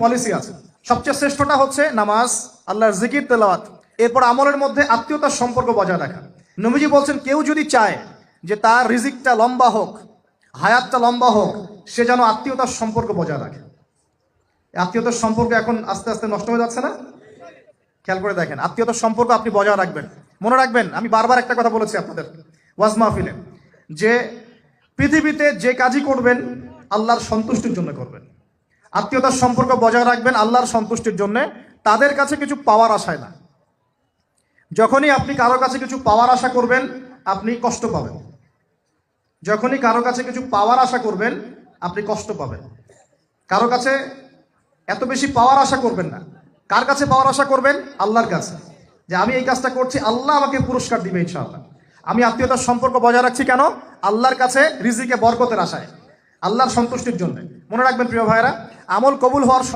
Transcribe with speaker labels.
Speaker 1: Policy আছে। সবচেয়ে শ্রেষ্ঠটা হচ্ছে নামাজ, আল্লাহর জিকির, তেলাওয়াত। এরপর আমলের মধ্যে আত্মীয়তার সম্পর্ক বজায় রাখা। নবীজি বলছেন, কেউ যদি চায় যে তার রিজিকটা লম্বা হোক, হায়াতটা লম্বা হোক, সে যেন আত্মীয়তার সম্পর্ক বজায় রাখে। আত্মীয়তার সম্পর্ক এখন আস্তে আস্তে নষ্ট হয়ে যাচ্ছে না? খেয়াল করে দেখেন, আত্মীয়তার সম্পর্ক আপনি বজায় রাখবেন। মনে রাখবেন, আমি বারবার একটা কথা বলেছি আপনাদের ওয়াজ মাহফিলে, যে পৃথিবীতে যে কাজই করবেন, আল্লাহর সন্তুষ্টির জন্য করবেন। আত্মীয়তার সম্পর্ক বজায় রাখবেন আল্লাহর সন্তুষ্টির জন্য। তাদের কাছে কিছু পাওয়ার আশায় না। যখনই আপনি কারও কাছে কিছু পাওয়ার আশা করবেন, আপনি কষ্ট পাবেন। যখনই কারও কাছে কিছু পাওয়ার আশা করবেন, আপনি কষ্ট পাবেন। কারও কাছে এত বেশি পাওয়ার আশা করবেন না। কার কাছে পাওয়ার আশা করবেন? আল্লাহর কাছে। যে আমি এই কাজটা করছি, আল্লাহ আমাকে পুরস্কার দিবে ইনশাআল্লাহ। আমি আত্মীয়তার সম্পর্ক বজায় রাখছি কেন? আল্লাহর কাছে রিজিকে বরকতের আশায়। আল্লাহর সন্তুষ্টির জন্য। মনে রাখবেন প্রিয় ভাইরা আমল কবুল হওয়ার